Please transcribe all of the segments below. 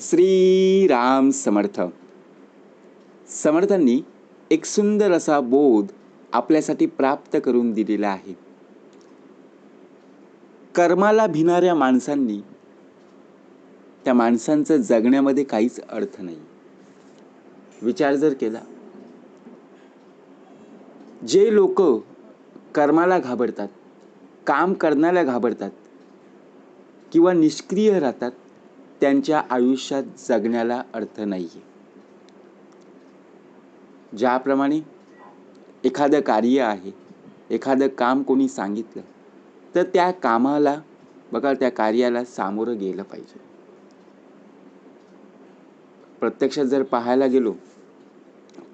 श्रीराम समर्थ. समर्थांनी एक सुंदर असा बोध आपल्यासाठी प्राप्त करून दिलेला आहे. कर्माला भिणाऱ्या माणसांनी त्या माणसांचं जगण्यामध्ये काहीच अर्थ नाही. विचार जर केला जे लोक कर्माला घाबरतात काम करण्याला घाबरतात किंवा निष्क्रिय राहतात त्यांच्या आयुष्यात जगण्याला अर्थ नाही आहे ज्याप्रमाणे एखादं कार्य आहे एखादं काम कोणी सांगितलं तर त्या कामाला बघा त्या कार्याला सामोरं गेलं पाहिजे. प्रत्यक्षात जर पाहायला गेलो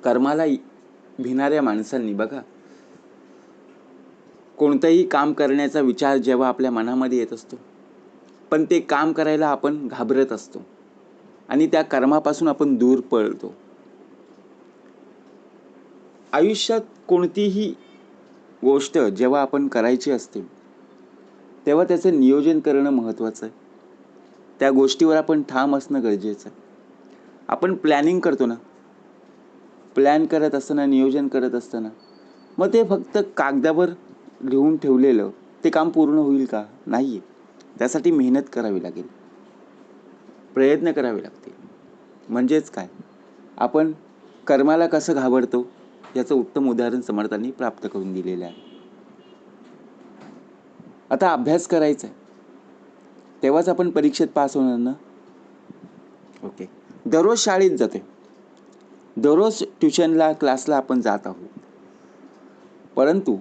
कर्माला भिणाऱ्या माणसांनी बघा कोणतंही काम करण्याचा विचार जेव्हा आपल्या मनामध्ये येत असतो पण ते काम करायला आपण घाबरत असतो. आणि त्या कर्मापासून आपण दूर पळतो. आयुष्यात कोणतीही गोष्ट जेव्हा आपण करायची असते तेव्हा त्याचं नियोजन करणं महत्त्वाचं आहे. त्या गोष्टीवर आपण ठाम असणं गरजेचं आहे. आपण प्लॅनिंग करतो ना. प्लॅन करत असताना नियोजन करत असताना मग ते फक्त कागदावर लिहून ठेवलेलं ते काम पूर्ण होईल का? नाही आहे त्यासाठी मेहनत करावी लागेल. प्रयत्न करावे लागतील. म्हणजेच काय? आपण कर्माला कसं घाबरतो? याचं उत्तम उदाहरण समर्थांनी प्राप्त करून दिलेलं आहे. आता अभ्यास करायचा आहे. तेव्हाच आपण परीक्षेत पास होणार ना? ओके. दररोज शाळेत जाते दररोज ट्युशनला क्लासला आपण जात आहोत. परंतु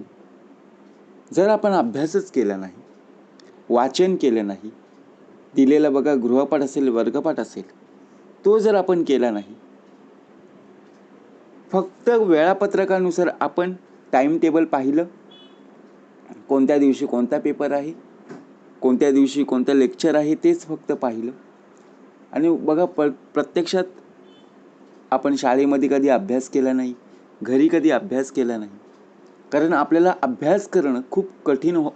जर आपण अभ्यासच केला नाही वाचन केलं नाही दिलेला बघा गृहपाठ असेल वर्गपाठ असेल तो जर आपण केला नाही फक्त वेळापत्रकानुसार आपण टाईम टेबल पाहिलं कोणत्या दिवशी कोणता पेपर आहे कोणत्या दिवशी कोणतं लेक्चर आहे तेच फक्त पाहिलं. आणि बघा प प्रत्यक्षात आपण शाळेमध्ये कधी अभ्यास केला नाही घरी कधी अभ्यास केला नाही कारण आपल्याला अभ्यास करणं खूप कठीण हो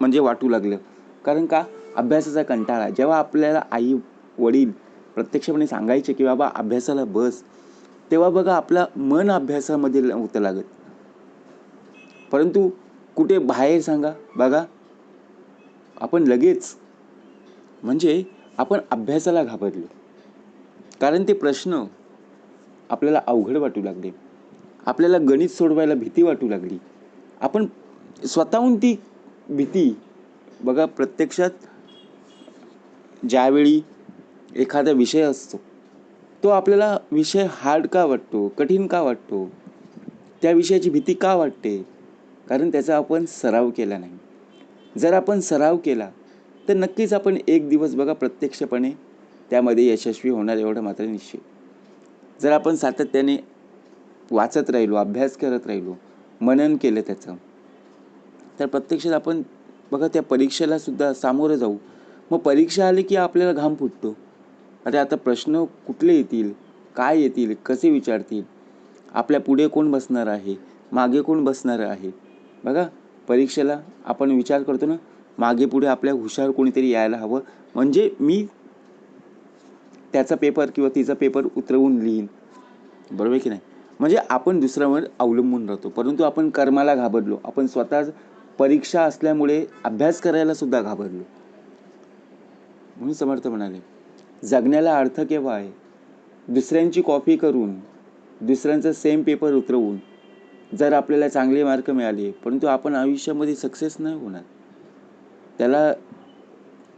म्हणजे वाटू लागलं. कारण का? अभ्यासाचा कंटाळा. जेव्हा आपल्याला आई वडील प्रत्यक्षपणे सांगायचे की बाबा अभ्यासाला बस तेव्हा बघा आपलं मन अभ्यासामध्ये नव्हतं लागत. परंतु कुठे बाहेर सांगा बघा आपण लगेच म्हणजे आपण अभ्यासाला घाबरलो. कारण ते प्रश्न आपल्याला अवघड वाटू लागले. आपल्याला गणित सोडवायला भीती वाटू लागली. आपण स्वतःहून ती भीती. बघा प्रत्यक्षात ज्यावेळी एखादा विषय असतो तो आपल्याला विषय हार्ड का वाटतो कठीण का वाटतो त्या विषयाची भीती का वाटते? कारण त्याचा आपण सराव केला नाही. जर आपण सराव केला तर नक्कीच आपण एक दिवस बघा प्रत्यक्षपणे त्यामध्ये यशस्वी होणार एवढं मात्र निश्चित. जर आपण सातत्याने वाचत राहिलो अभ्यास करत राहिलो मनन केलं त्याचं तर प्रत्यक्षात आपण बघा त्या परीक्षेला सुद्धा सामोरं जाऊ. मग परीक्षा आली की आपल्याला घाम फुटतो. अरे आता प्रश्न कुठले येतील? काय येतील? कसे विचारतील? आपल्या पुढे कोण बसणार आहे? मागे कोण बसणार आहे? बघा परीक्षेला आपण विचार करतो ना मागे पुढे आपल्या हुशार कोणीतरी यायला हवं. म्हणजे मी त्याचा पेपर किंवा तिचा पेपर उतरवून लिहीन. बरोबर की नाही? म्हणजे आपण दुसऱ्यावर अवलंबून राहतो. परंतु आपण कर्माला घाबरलो. आपण स्वतः परीक्षा असल्यामुळे अभ्यास करायला सुद्धा घाबरलो. म्हणून समर्थ म्हणाले जगण्याला अर्थ केव्हा आहे? दुसऱ्यांची कॉपी करून दुसऱ्यांचा सेम पेपर उतरवून जर आपल्याला चांगले मार्क मिळाले परंतु आपण आयुष्यामध्ये सक्सेस नाही होणार. त्याला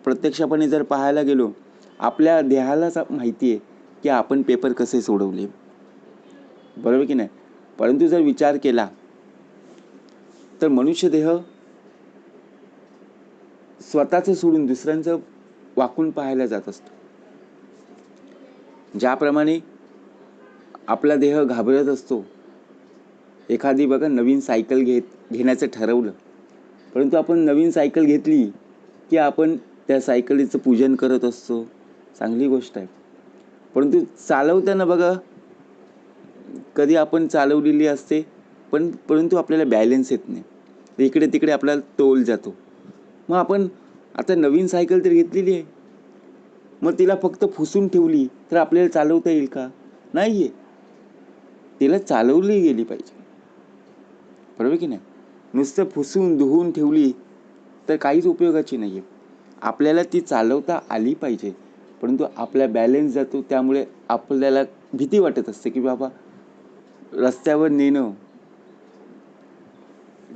प्रत्यक्षपणे जर पाहायला गेलो आपल्या देहालाच माहिती आहे की आपण पेपर कसे सोडवले. बरोबर की नाही? परंतु जर विचार केला तर मनुष्य देह स्वतःचं सोडून दुसऱ्यांचं वाकून पाहायला जात असतो. ज्याप्रमाणे आपला देह घाबरत असतो एखादी बघा नवीन सायकल घेत घेण्याचं ठरवलं परंतु आपण नवीन सायकल घेतली की आपण त्या सायकलीचं पूजन करत असतो. चांगली गोष्ट आहे. परंतु चालवताना बघा कधी आपण चालवलेली असते पण परंतु आपल्याला बॅलेन्स येत नाही. इकडे तिकडे आपला तोल जातो. मग आपण आता नवीन सायकल तर घेतलेली आहे. मग तिला फक्त फुसून ठेवली तर आपल्याला चालवता येईल का? नाही आहे तिला चालवली गेली पाहिजे. बरोबर की नाही? नुसतं फुसून धुवून ठेवली तर काहीच उपयोगाची नाही आहे आपल्याला ती चालवता आली पाहिजे. परंतु आपला बॅलेन्स जातो त्यामुळे आपल्याला भीती वाटत असते की बाबा रस्त्यावर नेणं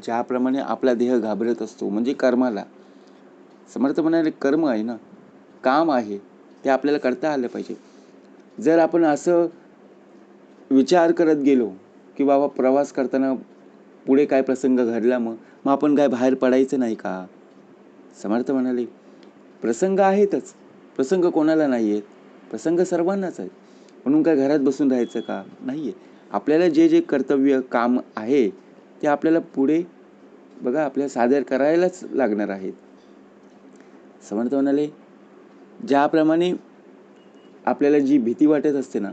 ज्याप्रमाणे आपला देह घाबरत असतो म्हणजे कर्माला. समर्थ म्हणाले कर्म आहे ना? काम आहे. ते आपल्याला करता आलं पाहिजे. जर आपण असं विचार करत गेलो की बाबा प्रवास करताना पुढे काय प्रसंग घडला मग मग आपण काय बाहेर पडायचं नाही का? समर्थ म्हणाले प्रसंग आहेतच. प्रसंग कोणाला नाही आहेत प्रसंग सर्वांनाच आहेत म्हणून काय घरात बसून राहायचं का? नाही आहे आपल्याला जे जे कर्तव्य काम आहे ते आपल्याला पुढे बघा आपल्याला सादर करायलाच लागणार आहेत. समर्थ म्हणाले ज्याप्रमाणे आपल्याला जी भीती वाटत असते ना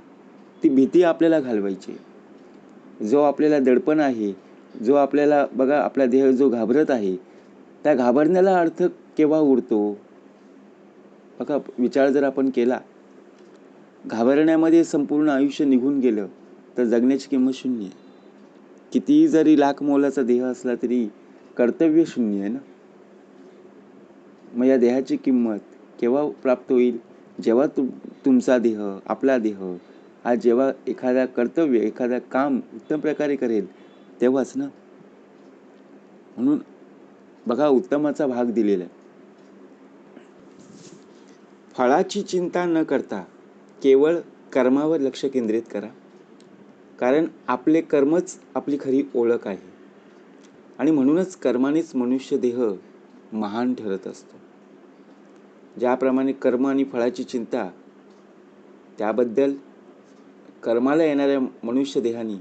ती भीती आपल्याला घालवायची जो आपल्याला दडपण आहे जो आपल्याला बघा आपला देह जो घाबरत आहे त्या घाबरण्याला अर्थ केव्हा उरतो? बघा विचार जर आपण केला घाबरण्यामध्ये संपूर्ण आयुष्य निघून गेलं तर जगण्याची किंमत शून्य आहे. कितीही जरी लाख मोलाचा देह असला तरी कर्तव्य शून्य आहे ना? मग या देहाची किंमत केव्हा प्राप्त होईल? जेव्हा तुम तुमचा देह आपला देह हा जेव्हा एखादा कर्तव्य एखादा काम उत्तम प्रकारे करेल तेव्हाच ना? म्हणून बघा उत्तमाचा भाग दिलेला आहे. फळाची चिंता न करता केवळ कर्मावर लक्ष केंद्रित करा. कारण आपले कर्मच आपली खरी ओळख आहे. आणि म्हणूनच कर्मानेच मनुष्य देह महान ठरत असतो. ज्याप्रमाणे कर्म आणि फळाची चिंता त्याबद्दल कर्माला येणाऱ्या मनुष्य देहानी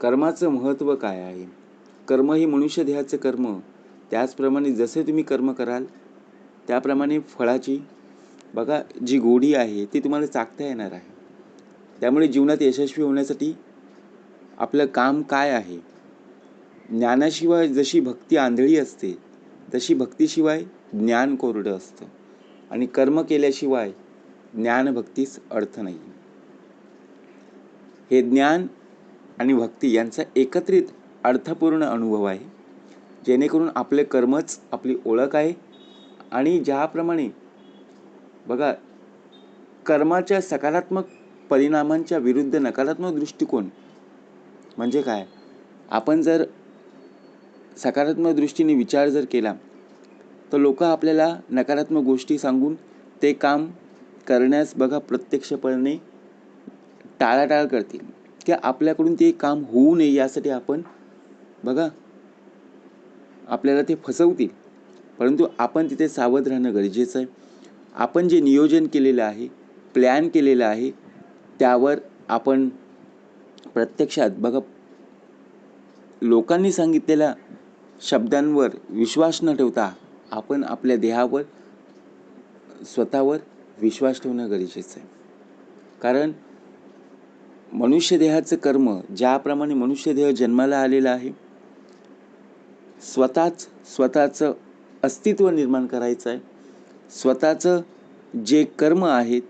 कर्माचं महत्त्व काय आहे? कर्म ही मनुष्य देहाचं कर्म. त्याचप्रमाणे जसे तुम्ही कर्म कराल त्याप्रमाणे फळाची बघा जी गोडी आहे ती तुम्हाला चाकता येणार आहे. त्यामुळे जीवनात यशस्वी होण्यासाठी आपलं काम काय आहे? ज्ञानाशिवाय जशी भक्ती आंधळी असते तशी भक्तीशिवाय ज्ञान कोरडं असतं. आणि कर्म केल्याशिवाय ज्ञानभक्तीस अर्थ नाही. हे ज्ञान आणि भक्ती यांचा एकत्रित अर्थपूर्ण अनुभव आहे. जेणेकरून आपले कर्मच आपली ओळख आहे आणि ज्याप्रमाणे बघा कर्माच्या सकारात्मक परिणामांच्या विरुद्ध नकारात्मक दृष्टिकोन म्हणजे काय? आपण जर सकारात्मक दृष्टीने विचार जर केला तर लोक आपल्याला नकारात्मक गोष्टी सांगून ते काम करण्यास बघा प्रत्यक्षपणे टाळाटाळ करतील. की आपल्याकडून ते काम होऊ नये यासाठी आपण बघा आपल्याला ते फसवतील. परंतु आपण तिथे सावध राहणं गरजेचं आहे. आपण जे नियोजन केलेलं आहे प्लॅन केलेलं आहे त्यावर आपण प्रत्यक्षात बघा लोकांनी सांगितलेल्या शब्दांवर विश्वास न ठेवता आपण आपल्या देहावर स्वतःवर विश्वास ठेवणं गरजेचं आहे. कारण मनुष्य देहाचं कर्म ज्याप्रमाणे मनुष्य देह जन्माला आलेला आहे स्वतःच स्वतःचं अस्तित्व निर्माण करायचं आहे. स्वतःचं जे कर्म आहेत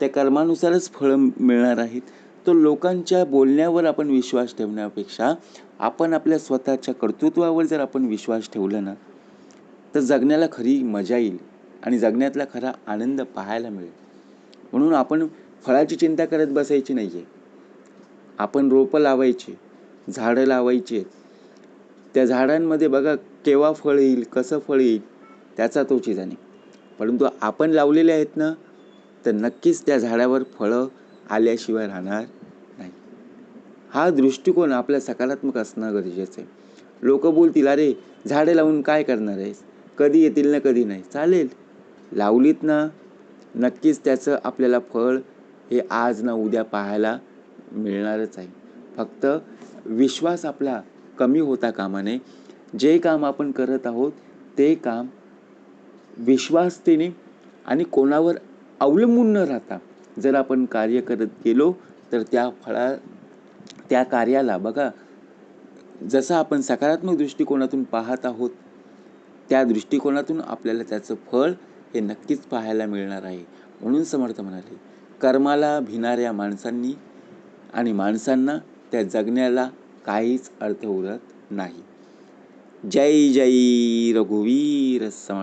त्या कर्मानुसारच फळं मिळणार आहेत. तर लोकांच्या बोलण्यावर आपण विश्वास ठेवण्यापेक्षा आपण आपल्या स्वतःच्या कर्तृत्वावर जर आपण विश्वास ठेवला ना तर जगण्याला खरी मजा येईल आणि जगण्यातला खरा आनंद पाहायला मिळेल. म्हणून आपण फळाची चिंता करत बसायची नाही आहे आपण रोपं लावायची झाडं लावायची त्या झाडांमध्ये बघा केव्हा फळ येईल कसं फळ येईल त्याचा तो चिजाने परंतु आपण लावलेले आहेत ना तर नक्कीच त्या झाडावर फळं आल्याशिवाय राहणार नाही. हा दृष्टिकोन आपला सकारात्मक असणं गरजेचं आहे. लोक बोलतील अरे झाडे लावून काय करणार आहेस? कधी येतील ना कधी नाही. चालेल. लावलीत ना नक्कीच त्याचं आपल्याला फळ हे आज ना उद्या पाहायला मिळणारच आहे. फक्त विश्वास आपला कमी होता कामाने. जे काम आपण करत आहोत ते काम विश्वासतेने आणि कोणावर अवलंबून न राहता जर आपण कार्य करत गेलो तर त्या फळा त्या कार्याला बघा जसा आपण सकारात्मक दृष्टिकोनातून पाहत आहोत त्या दृष्टिकोनातून आपल्याला त्याचं फळ हे नक्कीच पाहायला मिळणार आहे. म्हणून समर्थ म्हणाले कर्माला भिणाऱ्या माणसांनी आणि माणसांना त्या जगण्याला काहीच अर्थ उरत नाही. जय जय रघुवीर सम